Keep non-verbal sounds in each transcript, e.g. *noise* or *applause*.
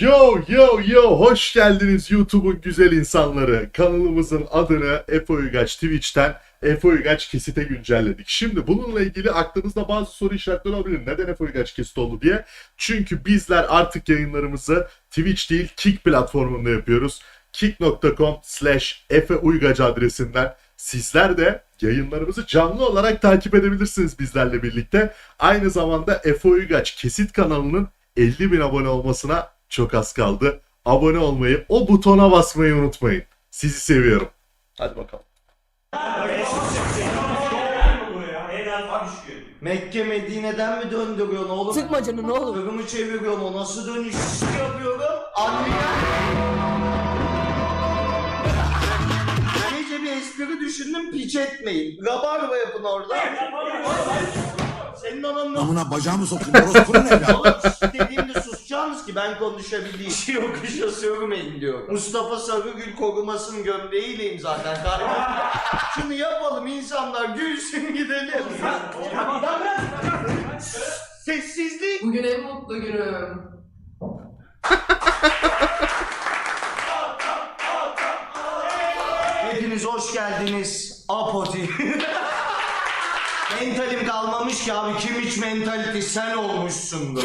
Yo yo yo hoş geldiniz YouTube'un güzel insanları. Kanalımızın adını Efe Uygaç Twitch'ten Efe Uygaç Kesit'e güncelledik. Şimdi bununla ilgili aklınızda bazı soru işaretleri olabilir. Neden Efe Uygaç Kesit oldu diye. Çünkü bizler artık yayınlarımızı Twitch değil Kick platformunda yapıyoruz. Kick.com slash Efe Uygaç adresinden sizler de yayınlarımızı canlı olarak takip edebilirsiniz bizlerle birlikte. Aynı zamanda Efe Uygaç Kesit kanalının 50 bin abone olmasına çok az kaldı. Abone olmayı, o butona basmayı unutmayın. Sizi seviyorum. Hadi bakalım. Mekke Medine'den mi döndürüyorsun oğlum? Sıkma canını oğlum. Kırımı çeviriyorum o nasıl dönüş yapıyorum? Anne Gece bir espri düşündüm piç etmeyin. Rabarba yapın orada. Senin ananın Amına bacağımı soktum. Orospunun evladı. Ki ben konuşabileyim. Şey yokuşa sürmeyin diyor. Mustafa Sarıgül korumasının gömleğiyleyim zaten. *laughs* Şunu yapalım insanlar gülsün gidelim. Sessizlik. Bugün en mutlu günüm. Hepiniz hoş geldiniz. Apoti. *laughs* Mentalim kalmamış ki abi kim hiç mentality sen olmuşsundur.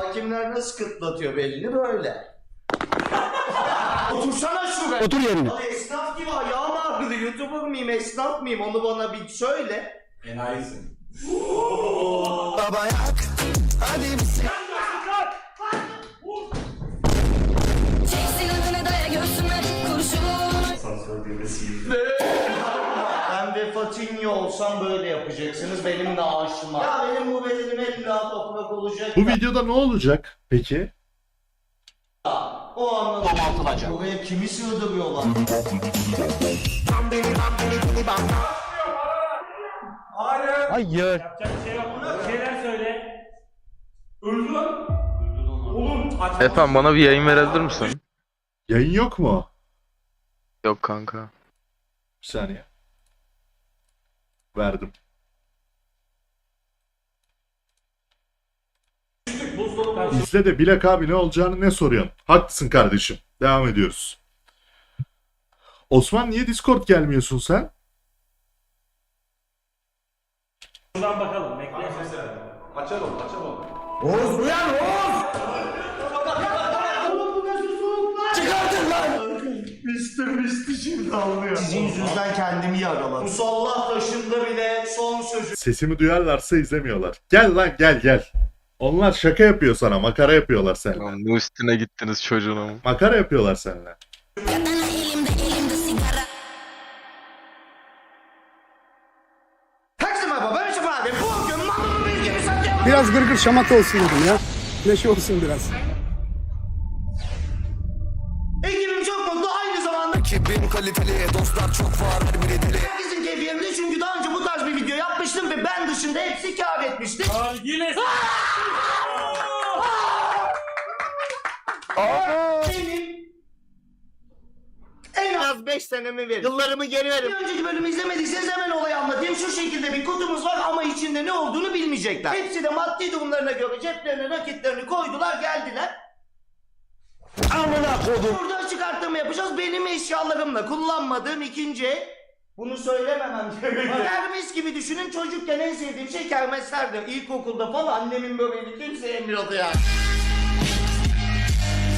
Hakimler nasıl kıtlatıyor belini böyle. Otursana şuraya. Otur yerine. Abi esnaf gibi ayağım ağrıdı. Youtuber mıyım esnaf mıyım onu bana bir söyle. Çek olsam böyle yapacaksınız benim naaşıma. Ya benim bu bedenim en rahat toprak olacak. Bu videoda ne olacak peki? O anlamda domaltılacak. Buraya kimi sığdırıyorlar? Efendim bana bir yayın verebilir misin? Yayın yok mu? Yok kanka. Bir saniye. Verdim. İzle de Bilek abi ne olacağını ne soruyorsun? Haklısın kardeşim. Devam ediyoruz. Osman niye Discord gelmiyorsun sen? Mister şimdi ağlıyor. Sizin yüzünüzden kendimi yaraladım. Musallah taşında bile son sözü. Sesimi duyarlarsa izlemiyorlar. Gel lan gel gel. Onlar şaka yapıyor sana. Makara yapıyorlar seninle. Lan bu üstüne gittiniz çocuğun. Makara yapıyorlar seninle. Katana elimde elimde sigara Herkese merhaba ben Yusuf abi. Bugün malımı bilgimi satıyorum. Biraz gırgır şamata olsun dedim ya. Neşe olsun biraz. Ekibim kaliteli, dostlar çok var, her biri deli. Herkesin keyfi yerinde çünkü daha önce bu tarz bir video yapmıştım ve ben dışında hepsi kâr etmişti. Benim en az 5 senemi verin. Yıllarımı geri verin. Bir önceki bölümü izlemediyseniz hemen olayı anlatayım. Şu şekilde bir kutumuz var ama içinde ne olduğunu bilmeyecekler. Hepsi de maddi durumlarına göre ceplerine nakitlerini koydular geldiler. Amına kodum. Çıkartma yapacağız. Benim eşyalarımla kullanmadığım ikinci el. bunu söylememem gerekiyor. *laughs* Kermes gibi düşünün çocukken en sevdiğim şey kermeslerdi. İlkokulda falan annemin böreğini kimse yemiyordu ya.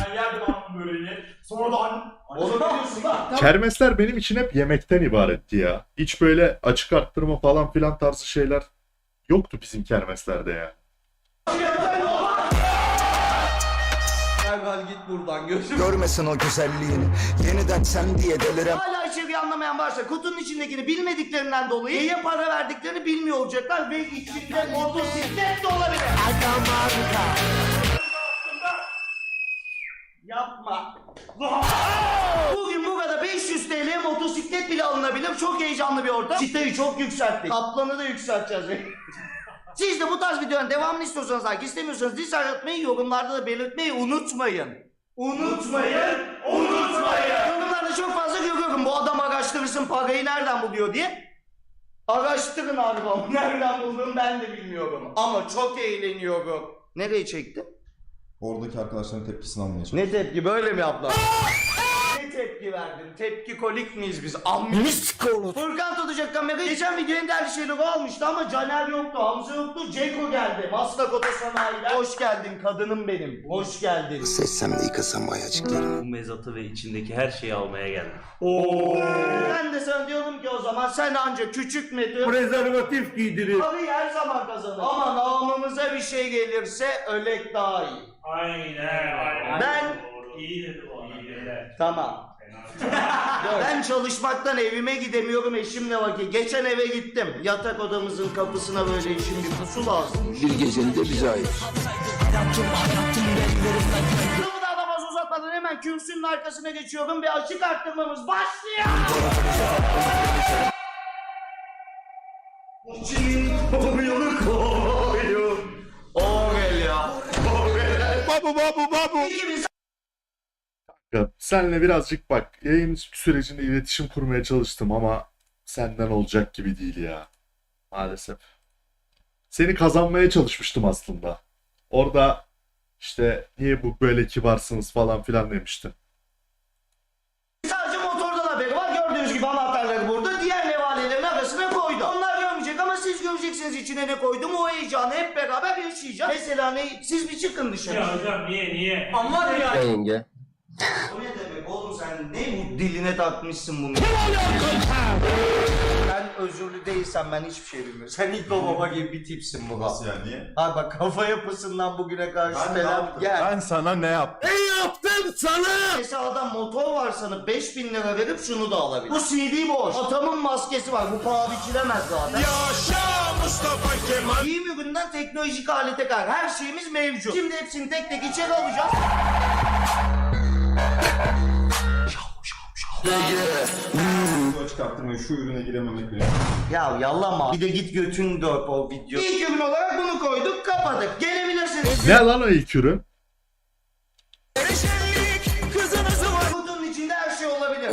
Ben yerdim annemin böreğini. Sonradan... Onu biliyorsun lan. Kermesler benim için hep yemekten ibaretti ya. Hiç böyle açık arttırma falan filan tarzı şeyler yoktu bizim kermeslerde ya. Derhal git buradan gözüm. Görmesin o güzelliğini. Yeniden sen diye delirem. Hala içeriği anlamayan varsa kutunun içindekini bilmediklerinden dolayı neye para verdiklerini bilmiyor olacaklar ve içinde motosiklet de olabilir. Yapma. Bugün burada 500 TL motosiklet bile alınabilir. Çok heyecanlı bir ortam. Çıtayı çok yükselttik. Kaplanı da yükselteceğiz. Siz de bu tarz videoların devamını istiyorsanız like istemiyorsanız dislike atmayı yorumlarda da belirtmeyi unutmayın. Unutmayın, unutmayın. Yorumlarda çok fazla görüyorum bu adam araştırırsın parayı nereden buluyor diye. Araştırın abi. Nereden bulduğumu ben de bilmiyorum. Ama çok eğleniyorum. Nereye çektim? Oradaki arkadaşların tepkisini almaya çalışıyorum. Ne tepki böyle mi yaptılar? *laughs* tepki verdin? Tepki kolik miyiz biz? Amnisk olur. Furkan tutacak kamerayı. Geçen video en değerli şeyleri o almıştı ama Caner yoktu, Hamza yoktu, Ceko geldi. Maslak Otosanayi'den. Hoş geldin kadınım benim. Hoş geldin. Seçsem de yıkasam mı ayacıklarını Bu mezatı ve içindeki her şeyi almaya geldim. Ben de sana diyorum ki o zaman sen ancak küçük Metin. Prezervatif giydirir. Parayı her zaman kazanır. Ama namımıza bir şey gelirse ölek daha iyi. Aynen. aynen. Ben- iyi dedi. Tamam. ben çalışmaktan evime gidemiyorum eşimle vakit. Geçen eve gittim. Yatak odamızın kapısına böyle eşim bir pusu lazım. Bir geceni de bize Lafı daha da fazla uzatmadan hemen kürsünün arkasına geçiyorum ve açık arttırmamız başlıyor. Babu babu babu. 2000 Ya, Senle birazcık bak yayın sürecinde iletişim kurmaya çalıştım ama senden olacak gibi değil ya. Maalesef. Seni kazanmaya çalışmıştım aslında. Orada işte niye bu böyle kibarsınız falan filan demiştin. Sadece motordan haberi var. Gördüğünüz gibi anahtarları burada. Diğer levalelerin arasına koydu. Onlar görmeyecek ama siz göreceksiniz içine ne koydum. O heyecanı hep beraber yaşayacağız. Mesela ne? Siz bir çıkın dışarı. Ya hocam niye niye? Aman ya. Yenge O ne demek oğlum sen ne bu diline takmışsın bunu? Ben özürlü değilsem ben hiçbir şey bilmiyorum. Sen ilk baba gibi bir tipsin bu. Nasıl yani niye? Ha bak kafa yapısından bugüne karşı şüphelen gel. Ben sana ne yaptım? Mesela adam motor var sanıp 5000 lira verip şunu da alabilir. Bu CD boş. Atamın maskesi var. Bu paha biçilemez zaten. Yaşa Mustafa Kemal. Giyim üründen teknolojik alete kadar her şeyimiz mevcut. Şimdi hepsini tek tek içeri alacağız. Bu açık arttırmayı şu ürüne girememek bile. Ya yallama. Bir de git götün dört o video. İlk ürün olarak bunu koyduk kapadık. Gelebilirsiniz. Ne lan o ilk ürün? Kutunun içinde her şey olabilir.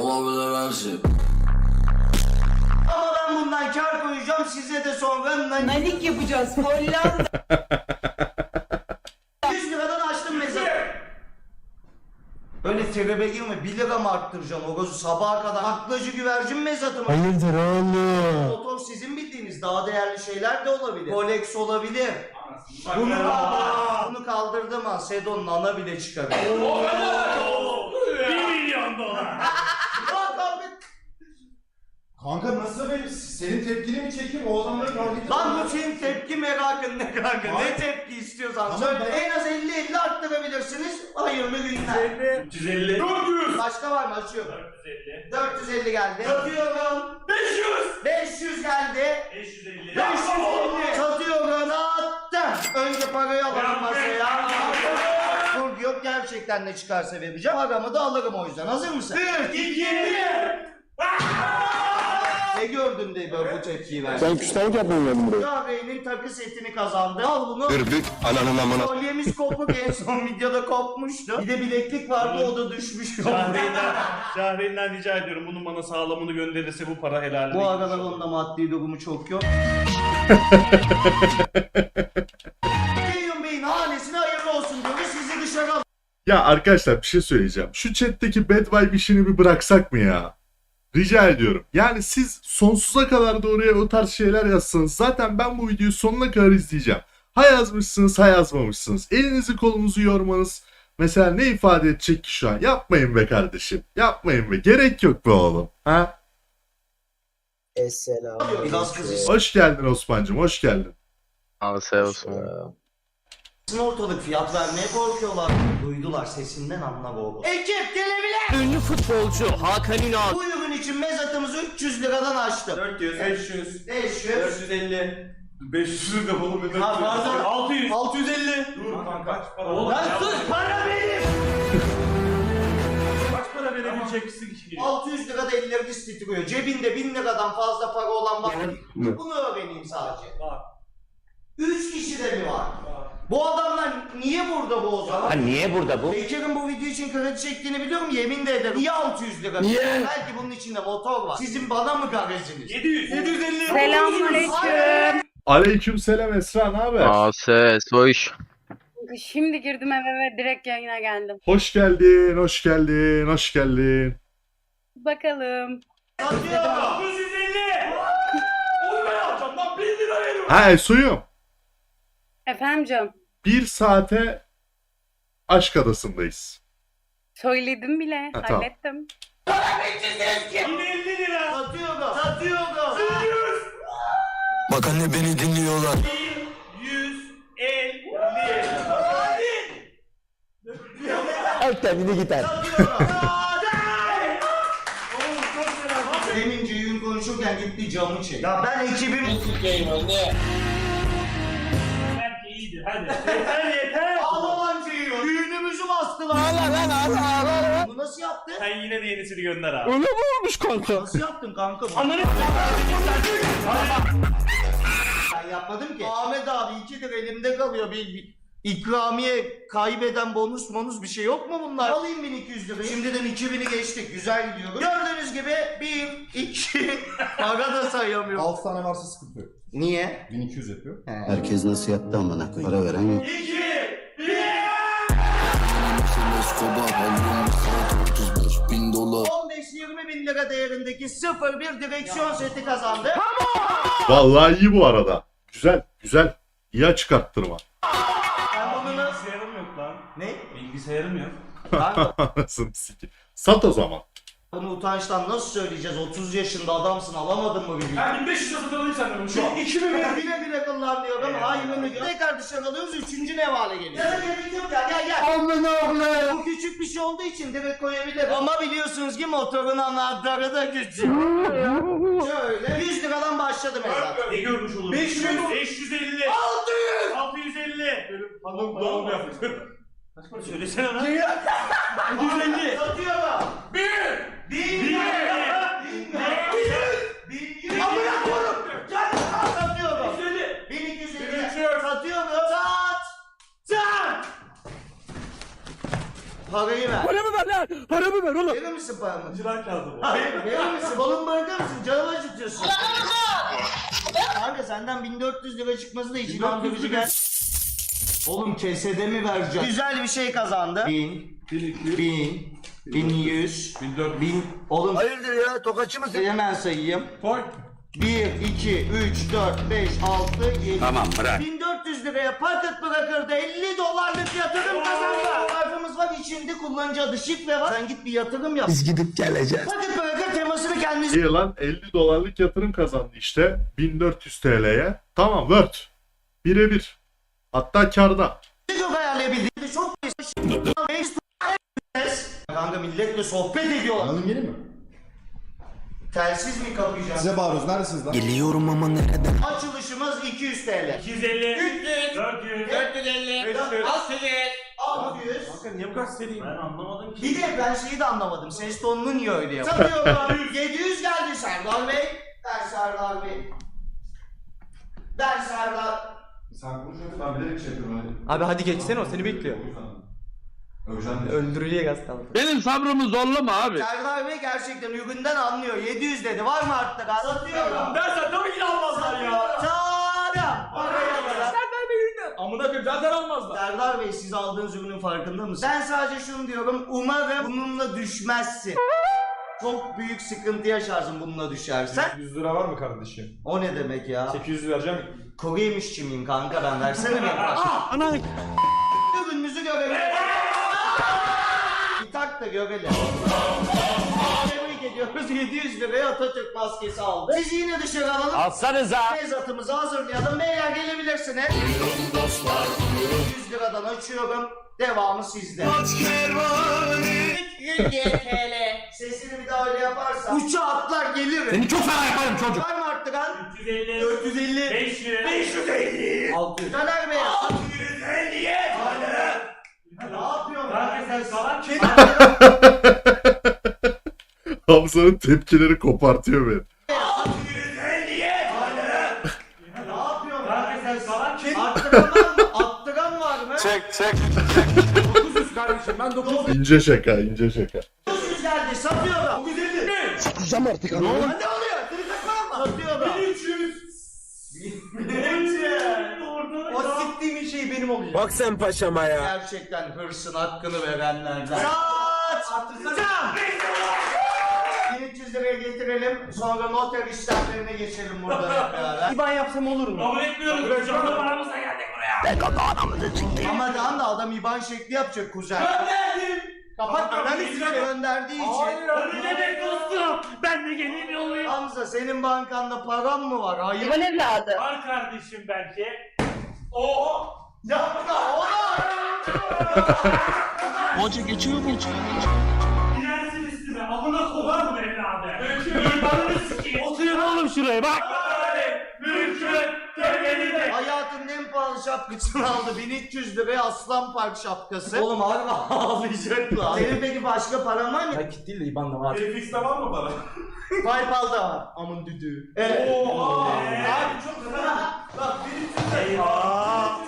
Ama ben bundan kar koyacağım size de sonra Nanik yapacağız. Hollanda. *laughs* 100 liradan açtım mesela. Öyle tribe girme 1 lira mı arttıracağım o gözü sabaha kadar aklacı güvercin mezatı mı? Hayırdır oğlum? Motor sizin bildiğiniz daha değerli şeyler de olabilir. Rolex olabilir. Bunu, bunu kaldırdım ha Sedon'un ana bile çıkabilir. 1 milyon dolar. Kanka nasıl benim? Senin tepkini mi çekeyim? O adamları kavga Lan bu senin tepki merakın ne kanka? Ne Hayır. tepki istiyorsan Tamam, söyle. ben- En az 50-50 arttırabilirsiniz. Hayırlı günler. 350. Başka var mı? Açıyorum. 450. 450 geldi. Satıyorum. 500. 500 geldi. 550. 550. Satıyorum. Sattım. Önce parayı alalım masaya. Kurgu yok gerçekten ne çıkarsa vereceğim. Paramı da alırım o yüzden. Hazır mısın? 3, 2, 1. Ne gördün de böyle bu tepkiyi verdin? Ben küstahlık yapmaya geldim buraya. Kahve'nin takı setini kazandı. Al bunu. Dürbük ananın amına Kolyemiz kopuk en son videoda kopmuştu. Bir de bileklik vardı o da düşmüş. Şahreyn'den, Şahreyn'den rica ediyorum bunun bana sağlamını gönderirse bu para helal. Bu aralar onda maddi durumu çok yok. *laughs* Ceyhun Bey'in hanesine hayırlı olsun diyoruz. Sizi dışarı al. Ya arkadaşlar bir şey söyleyeceğim. Şu chat'teki bad vibe işini bir bıraksak mı ya? Rica ediyorum. Yani siz sonsuza kadar da oraya o tarz şeyler yazsanız zaten ben bu videoyu sonuna kadar izleyeceğim. Ha yazmışsınız ha yazmamışsınız. Elinizi kolunuzu yormanız mesela ne ifade edecek ki şu an? Yapmayın be kardeşim. Yapmayın be. Gerek yok be oğlum. Ha? Kızışsın Hoş geldin Osman'cım. Hoş geldin. Abi sev olsun. Ortalık fiyat vermeye korkuyorlar. Duydular sesinden anla bu. Ekip gelebilir. Ünlü futbolcu Hakan Ünal. Bu ürün için mezatımızı 300 liradan açtım. 400, 500, 500. 450. 500'ü de bolu bir Ha, pardon. 600. 650. Dur kanka kaç para olur? Lan sus para benim. Kaç para verebileceksin ki? 600 lirada elleriniz titriyor. Cebinde 1000 liradan fazla para olan var. mı? Bunu öğreneyim sadece. Var. 3 kişi de mi var? Bu adamlar niye burada bu o zaman? niye burada bu? Bekir'in bu video için kredi çektiğini biliyorum yemin de ederim. Niye 600 lira? Niye? Belki bunun içinde motor var. Sizin bana mı garajınız? 700. 750. Selamünaleyküm. Aleyküm selam Esra ne haber? Aa ses o iş. Şimdi girdim eve ve direkt yayına geldim. Hoş geldin, hoş geldin, hoş geldin. Bakalım. Satıyor. 950. Oy ben alacağım lan 1 lira veriyorum. Ha suyum. Efendim canım. Bir saate aşk adasındayız. Söyledim bile. Ha, tamam. hallettim. Yine 50 lira. Satıyorum. Satıyorum. Bak anne beni dinliyorlar 150. Demince yün konuşurken gitti camı çek. Ya ben ekibim... Belki iyidir hadi. Yeter yeter. Ağlamancı *laughs* yiyor. Düğünümüzü bastılar. Ağla lan ağla ağla. Bunu nasıl yaptın? Sen yine de yenisini gönder abi. Nasıl yaptın kanka? Ananı Ben yapmadım ki. Ahmet abi ikidir elimde kalıyor. Bir, bir ikramiye kaybeden bonus bonus bir şey yok mu bunlar? Alayım 1200 lirayı. Şimdiden 2000'i geçtik. Güzel gidiyoruz. Gördüğünüz gibi 1, 2, *laughs* para da sayamıyorum. 6 tane varsa sıkıntı yok. Niye? 1200 yapıyor. Herkes nasıl yaptı amına koyayım Para veren yok bin dolar 15-20 bin lira değerindeki 01 direksiyon seti kazandı. Vallahi iyi bu arada. Güzel, güzel. İyi açık arttırma. Ben bunu nasıl... Bilgisayarım yok lan. Ne? Bilgisayarım yok. *laughs* Anasını sikeyim. Sat o zaman. Bunu utançtan nasıl söyleyeceğiz? 30 yaşında adamsın alamadın mı bir bilgi? Ben 1500 lira satın alayım senden şu an. 2000 lira bile bile kullanmıyorum. Hayrını gör. Tekrar dışarı alıyoruz. Üçüncü nevale geliyor. Ya da gerek yok ya. Gel gel. Amına Bu küçük bir şey olduğu için direkt koyabilirim. Ama biliyorsunuz ki motorun anahtarı da küçük. Şöyle. 100 liradan başladı mesela. Ne görmüş olur? 500, 550. 600. 650. Hanım doğum yaptı. Kaç para söylesene lan. 750. Satıyorum. 1. 1000 1. lira. 1000 lira. Amına koyayım. Gel. Satıyorum. 150. 1250. Geçiyor. Satıyorum. Sat. Sat. Parayı ver. Paramı ver lan. Paramı ver oğlum. Verir misin paramı? Çırak kaldı bu. Hayır, verir misin? Balon bırakır mısın? Canımı acıtıyorsun. Kanka senden 1400 lira çıkması da için andırıcı gel. Oğlum kesede mi vereceğim? Güzel bir şey kazandı. 1000, 1000, 1100, 1400. 1000. Oğlum Hayırdır ya tokatçı mısın? hemen sayayım. Koy. 1, 2, 3, 4, 5, 6, 7. Tamam bırak. 1400 liraya paket bırakırdı 50 dolarlık yatırım kazandı. Harfımız var içinde kullanıcı adı şifre var. Sen git bir yatırım yap. Biz gidip geleceğiz Paket bırakır temasını kendisi İyi lan 50 dolarlık yatırım kazandı işte. 1400 TL'ye. Tamam Word. Birebir. Hatta karda. çok ayarlayabildiğinde çok Kanka milletle sohbet ediyorlar. Anladım gelin mi? Telsiz mi kapayacağız? Size bağırıyoruz. Neredesiniz lan? Geliyorum ama nereden? Açılışımız 200 TL. 250. 300. 400. 450. 500. 600. Kanka niye bu kadar seriyim? Ben anlamadım ki. Bir de ben şeyi de anlamadım. Ses tonunu niye öyle yapıyor? Satıyorum. 700 geldi Serdar Bey. Ben Serdar Bey. Ben Serdar. Sen konuşuyorsun. Ben bilerek şey yapıyorum. Abi hadi geçsene o seni bekliyor. Öveceğim de. Öldürücüye gaz kaldı. Benim sabrımı zorlama abi. Serdar Bey gerçekten üründen anlıyor. 700 dedi. Var mı arttık? Satıyorum. Dersen tabii ki de almazlar ya. Satıyorum. Oraya kadar. Amına koyayım zaten almazlar. Serdar Bey siz aldığınız ürünün farkında mısınız? Ben sadece şunu diyorum. Umarım bununla düşmezsin. Çok büyük sıkıntı yaşarsın bununla düşersen. 100 lira var mı kardeşim? O ne demek ya? 800 vereceğim. Kuru yemişçi miyim kanka ben? Versene benim *laughs* parça. Ana. Ürününüzü görelim. Bir tak da görelim. Tebrik ediyoruz. 700 liraya Atatürk maskesi aldı. Sizi yine dışarı alalım. Alsanıza. Mezatımızı hazırlayalım. Beyler gelebilirsiniz. 100 liradan açıyorum. Devamı sizde. 100 TL. Sesini bir daha öyle yaparsan. Uça atlar gelirim. Seni çok fena yaparım çocuk. Var mı arttıran? 350. 450. 500. 550. 600. Caner Bey. 650. Ne yapıyorsun? Kanka sen? Hamza'nın tepkileri kopartıyor beni. Ne yapıyorsun? Kanka sen salak mısın? Arttıran var mı? Arttıran var mı? Çek çek. 900 kardeşim ben 900. İnce şaka, ince şaka. 900 geldi. Satıyorum. 950. Kusacağım artık abi. Ne oluyor? Seni takmam mı? Satıyorum. 1300. 1300. O siktir istediğim şey benim olacak. Bak sen paşama ya. Gerçekten hırsın hakkını verenlerden. Saat! Arttırsana! 1300 liraya getirelim. Sonra noter işlemlerine geçelim burada beraber. İban yapsam olur mu? Kabul etmiyoruz. Canlı paramızla geldik buraya. Ama tamam da adam IBAN şekli yapacak kuzen. Gönderdim. Kapat Tamam, ben tamam, gönderdiği için. O ne demek dostum? Ben de geleyim yollayayım. Hamza senin bankanda param mı var? Hayır. Ben evladı. Var kardeşim belki. Oo. Yapma oğlum. Hoca geçiyor mu geçiyor? Gidersin üstüme. Amına kovar mı evladı? Sikeyim. Oturun oğlum şuraya bak. Mümkün. Temelinde. Hayatının en pahalı şapkasını aldı. 1300 liraya Aslan Park şapkası. Oğlum harbi ağlayacaklar. Senin peki başka paran var mı? Nakit değil de İban'da var. Fix'te var mı bana? Paypal'da var. Amın düdüğü. Evet. Oha. Abi çok Bak 1300 Eyvah.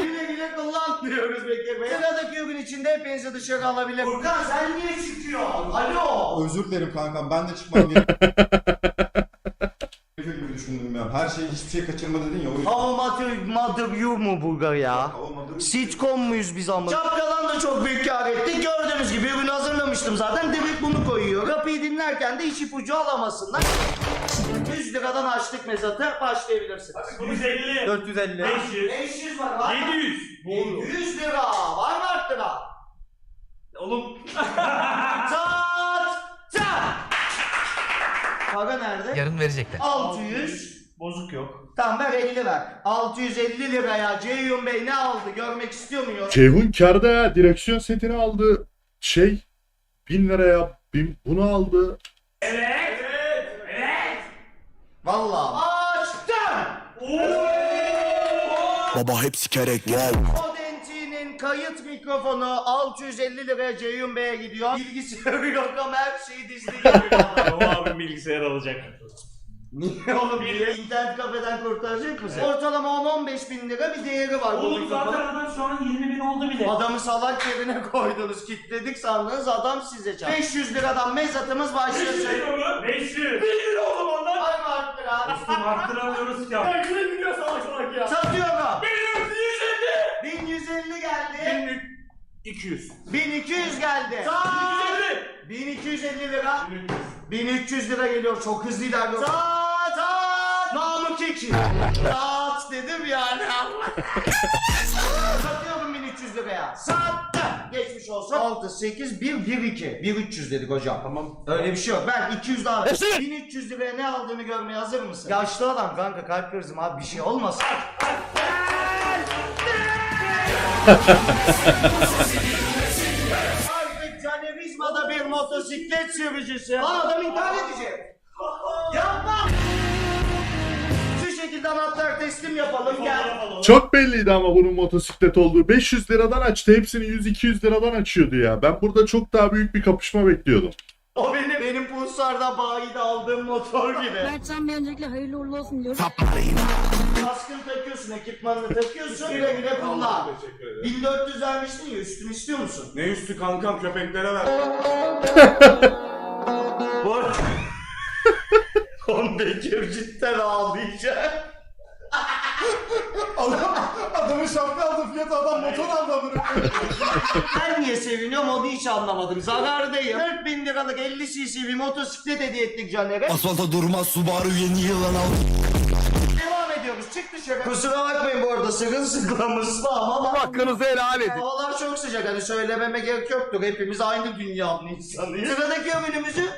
Güle güle kullan diyoruz Bekir Bey. Sıradaki ürün içinde hepinizi dışarı alabilir. Furkan sen niye çıkıyorsun? Alo. Özür dilerim kankam ben de çıkmam gerekiyor. *laughs* gibi düşündüm ya. Her şey hiçbir şey kaçırma dedin ya o yüzden. How mother, mother you mu Bulgar ya? Sitcom muyuz biz ama? Şapkadan da çok büyük kar ettik. Gördüğünüz gibi ürünü hazırlamıştım zaten. Direkt bunu koyuyor. Kapıyı dinlerken de iş ipucu alamasınlar. 100 liradan açtık mezatı. Başlayabilirsiniz. 150. 450. 500. 500 var var. 700. 700 lira. Var mı arttıra? Oğlum. *laughs* Para nerede? Yarın verecekler. 600. Bozuk yok. Tamam ver 50 ver. 650 liraya Ceyhun Bey ne aldı görmek istiyor muyum? Ceyhun karda ya. Direksiyon setini aldı. Şey 1000 liraya bin, bunu aldı. Evet. Evet. Evet. Vallahi. Açtım. Baba hep sikerek wow. Mikrofonu 650 liraya Ceyhun Bey'e gidiyor. Bilgisayarı yok ama her şeyi dizdi geliyor. O abim bilgisayar alacak. Niye oğlum diye? İnternet kafeden kurtaracak mısın? Ortalama 10-15 bin lira bir değeri var Oğlum zaten adam şu an 20 bin oldu bile. Adamı salak yerine koydunuz, kitledik sandınız adam size çarptı. 500 liradan mezatımız başlasın. 500. 1 lira oğlum ondan. Ay mı arttıra? Dostum arttıramıyoruz ki abi. Ben şuraya gidiyor salak salak ya. Satıyorum. 150. 1150 geldi. 200. 1200 geldi. Saat. 1250 lira. 1300 lira geliyor. Çok hızlı ilerliyor. Saat. Saat. Namık Eki. Saat dedim yani. Satıyorum 1300 liraya. Sattım. Geçmiş olsun. 6, 8, 1, 1, 2. 1, 300 dedik hocam. Tamam. Öyle bir şey yok. Ben 200 daha ver. 1300 liraya ne aldığını görmeye hazır mısın? Yaşlı adam kanka kalp krizi mi abi bir şey olmasın. Artık Canerizma'da bir motosiklet sürücüsü. Lan adam intihar edecek. Yapma. Şu şekilde anahtar teslim yapalım gel. Çok belliydi ama bunun motosiklet olduğu. 500 liradan açtı. Hepsini 100-200 liradan açıyordu ya. Ben burada çok daha büyük bir kapışma bekliyordum. O benim benim Pulsar'da bayide aldığım motor gibi. Mertcan Bey öncelikle hayırlı uğurlu olsun diyoruz. Kaskını takıyorsun, ekipmanını takıyorsun, güle güle kullan. 1400 vermiştin ya, üstünü istiyor musun? Ne üstü kankam köpeklere ver. Bu arada... *laughs* Kon Bekir cidden ağlayacak. *laughs* Adam, adamın şapka aldı fiyatı adam motor aldı amına. Ben niye seviniyorum onu hiç anlamadım. Zarardayım. 4000 liralık 50 cc bir motosiklet hediye ettik Caner'e. Asfalta durmaz Subaru yeni yılan al. Devam ediyoruz. Çık dışarı. Kusura bakmayın bu arada sırılsıklamızda ama. Hakkınızı helal edin. Havalar çok sıcak hani söylememe gerek yoktur. Hepimiz aynı dünyanın insanıyız. Sıradaki ürünümüzü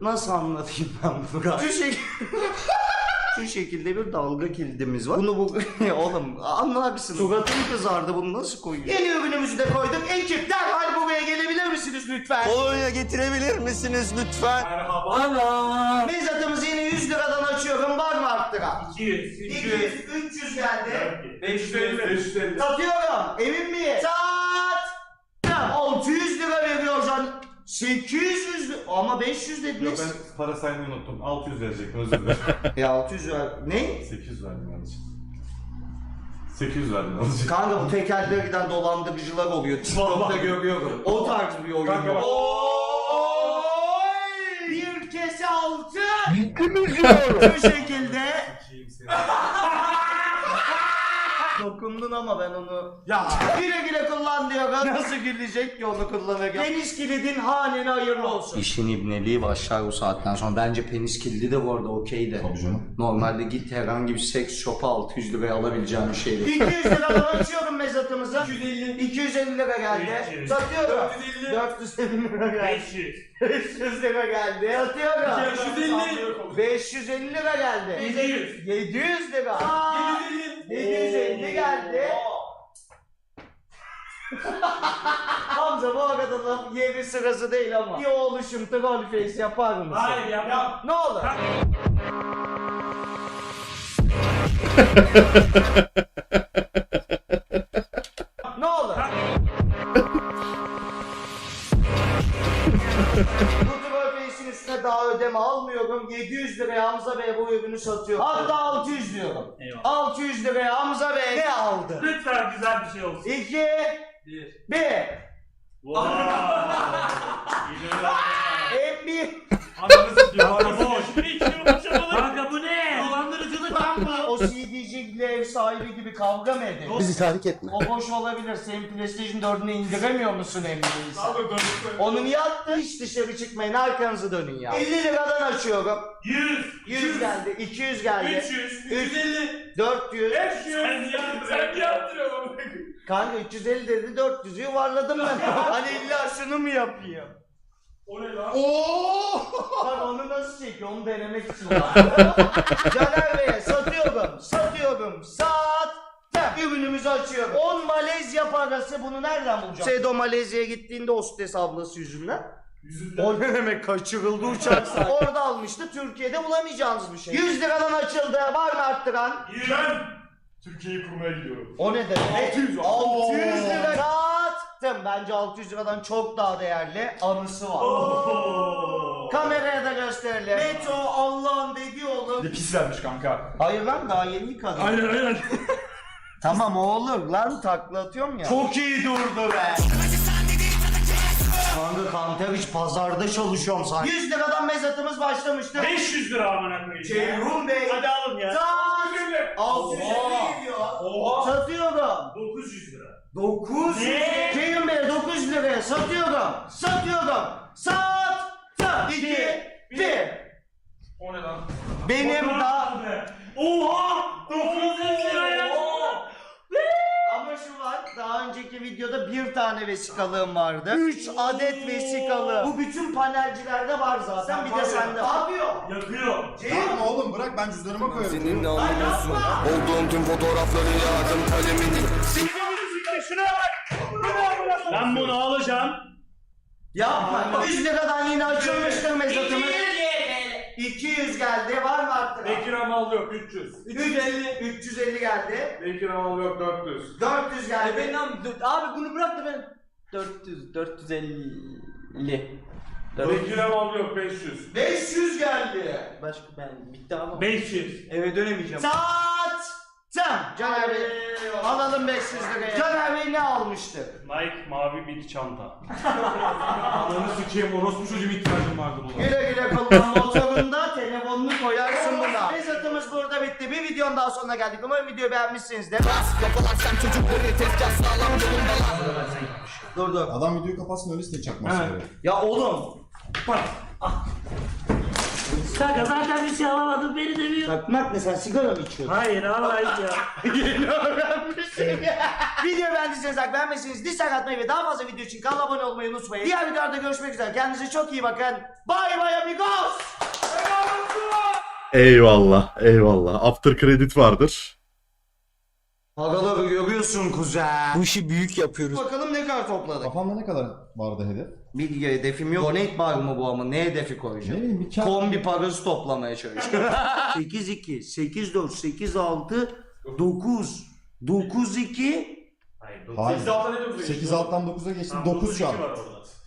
nasıl anlatayım ben bunu? Şu şekilde... Şu şekilde bir dalga kilidimiz var. Bunu bu... *laughs* Oğlum anlarsın. Suratım kızardı bunu nasıl koyuyor? Yeni ürünümüzü de koyduk. Ekip derhal buraya gelebilir misiniz lütfen? Kolonya getirebilir misiniz lütfen? Merhaba. Mezatımızı yine 100 liradan açıyorum. Var mı arttıran? 200. 200, 300 geldi. 550. 550. Satıyorum. Emin miyim? Sat. 600 lira veriyor can. 800 lira. Ama 500 dediniz. ben para saymayı unuttum. 600 verecektim özür dilerim. *laughs* Ya 600 ver. Ne? 800 verdim yanlış. 800 verdim yanlış. Kanka bu tekerlere giden dolandırıcılar oluyor. TikTok'ta görüyorum. O tarz bir oyun. Kanka bak- Oy! Bir kese altın. Gitti mi diyorum? Şu şekilde. Kim seni? Dokundun ama ben onu... Ya güle güle kullan diyor. Nasıl gülecek ki onu kullanırken? Penis kilidin hanene hayırlı olsun. İşin ibneliği başlar bu saatten sonra. Bence penis kilidi de bu arada okey de. Tabii canım. Normalde git herhangi bir seks shop'a 600 liraya alabileceğin bir şey değil. 200 liradan açıyorum mezatımızı. 250. 250 lira geldi. 300. Satıyorum. 450. 450 lira geldi. 500. 500 lira geldi. Satıyorum. 550. 550 lira geldi. 700. 700 lira. 750 geldi. *laughs* Hamza bu arada da yeri sırası değil ama. Bir oluşum troll face yapar mısın? Hayır yapmam. Ne olur? *laughs* ne olur? Bu troll face'in üstüne daha ödeme almıyorum. 700 liraya Hamza Bey bu ürünü satıyor. Hatta 600 diyorum. Eyvallah. 600 liraya Hamza Bey ne aldı? Lütfen güzel bir şey olsun. 2 Bir. 1 Wow. En bir *laughs* Ananı sikiyor. Kanka boş. Bir içiyorum Kanka bu ne? Dolandırıcılık lan bu. o CD'ciyle ev sahibi gibi kavga mı edin? Bizi tahrik etme. O boş olabilir. Senin PlayStation 4'ünü indiremiyor musun emin değilsen? Onu niye attın? Hiç dışarı çıkmayın. Arkanızı dönün ya. 50 liradan açıyorum. 100. 100 geldi. 200 geldi. 300. 350. 400. 500. Sen ya sen yaptırıyorsun. Kanka 350 dedi 400'ü yuvarladım ben. *laughs* hani illa şunu mu yapayım? O ne lan? Bak onu nasıl çekiyor onu denemek için. *laughs* Caner Bey'e satıyorum, satıyorum, sattım. Ürünümüzü açıyorum. 10 Malezya parası bunu nereden bulacağım? Sedo Malezya'ya gittiğinde hostes ablası yüzünden. O ne demek kaçırıldı uçak. *laughs* Orada almıştı Türkiye'de bulamayacağınız bir şey. 100 liradan açıldı var mı arttıran? Ben Türkiye'yi kurmaya gidiyorum. O ne demek? 600. 600 lira sattım. Bence 600 liradan çok daha değerli anısı var. Kameraya da gösterelim. Meto Allah'ın dediği oğlum. Pis vermiş kanka. Hayır lan daha yeni yıkadım. Aynen aynen. *laughs* Tamam o olur lan takla atıyorum ya. Çok iyi durdu be. Kanka kanter hiç pazarda çalışıyorum sanki. 100 liradan mezatımız başlamıştı. 500 lira amına koyayım. Ceyhun Bey. Hadi alın ya. Saat 650 geliyor. Oha. Satıyorum. 900 lira. 900 Ne? Ceyhun Bey 900 liraya satıyorum. Satıyorum. Sattım. 2 1 O ne lan? Benim daha Oha! 900 lira ya. ama şu var. Daha önceki videoda bir tane vesikalığım vardı. 3 adet vesikalı. Bu bütün panelcilerde var zaten. Bir de sende. Ne yapıyor? Yakıyor. Ceyhun oğlum bırak ben cüzdanıma koyarım. Senin ne anlıyorsun? Olduğum tüm fotoğrafları yağdım kalemini. Şuna bak. Ben bunu alacağım. Yapma. 100 liradan yine açılmıştır mezatımız. 200 geldi. Var mı arttıran? Bekir Amal yok 300. 350 350 geldi. Bekir Amal yok 400. 400 geldi. Abi bunu bırak da ben 400 450 Bekir Amal yok 500. 500 geldi. Başka ben bitti ama 500. eve dönemeyeceğim. Saat. Caner Bey. Alalım 500 liraya. Caner Bey ne almıştı? Nike mavi bir çanta. *laughs* Ananı sikeyim orospu çocuğum ihtiyacım vardı buna. Güle güle kullan motorunda telefonunu koyarsın buna. Mezatımız burada bitti. Bir videonun daha sonuna geldik. Umarım videoyu beğenmişsinizdir. Dur dur. Adam videoyu kapatsın öyle siteyi çakması Ha. gerek. Ya oğlum. Kanka zaten bir şey alamadım beni demiyor. Takmak ne sen sigara mı içiyorsun? Hayır Allah ya. *laughs* Yeni öğrenmişim ya. *laughs* Video beğendiyseniz like beğenmezseniz dislike atmayı ve daha fazla video için kanala abone olmayı unutmayın. Diğer videolarda görüşmek üzere. Kendinize çok iyi bakın. Bye bye amigos. Eyvallah, eyvallah. After credit vardır. Paraları görüyorsun kuzen. Bu işi büyük yapıyoruz. Bakalım ne kadar topladık. Kafamda ne kadar vardı hedef? Bir hedefim yok. Donate var mı bu ama? Ne hedefi Ne koyacağım? bileyim bir. Kombi parası toplamaya çalışıyorum. 8 2 8 4 8 6 9 9 2 Hayır. Hayır. 8 alttan ne diyorsun? 8 alttan 9'a geçtim. 9 şu an.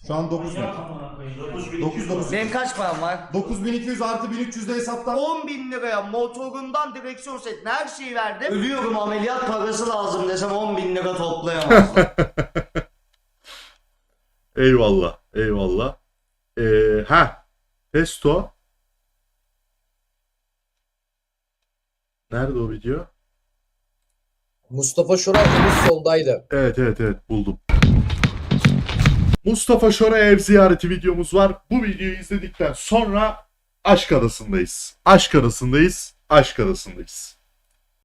Şu an 9 net. 9 9. Benim kaç param var? 9200 artı 1300 de hesaptan. 10 bin liraya motorundan direksiyon setine her şeyi verdim. Ölüyorum ameliyat parası lazım desem 10 bin lira toplayamazdım. *laughs* Eyvallah, eyvallah. Ee, ha, Pesto. Nerede o video? Mustafa Şoray henüz soldaydı. Evet evet evet buldum. Mustafa Şor'a ev ziyareti videomuz var. Bu videoyu izledikten sonra Aşk Adası'ndayız. Aşk Adası'ndayız. Aşk Adası'ndayız.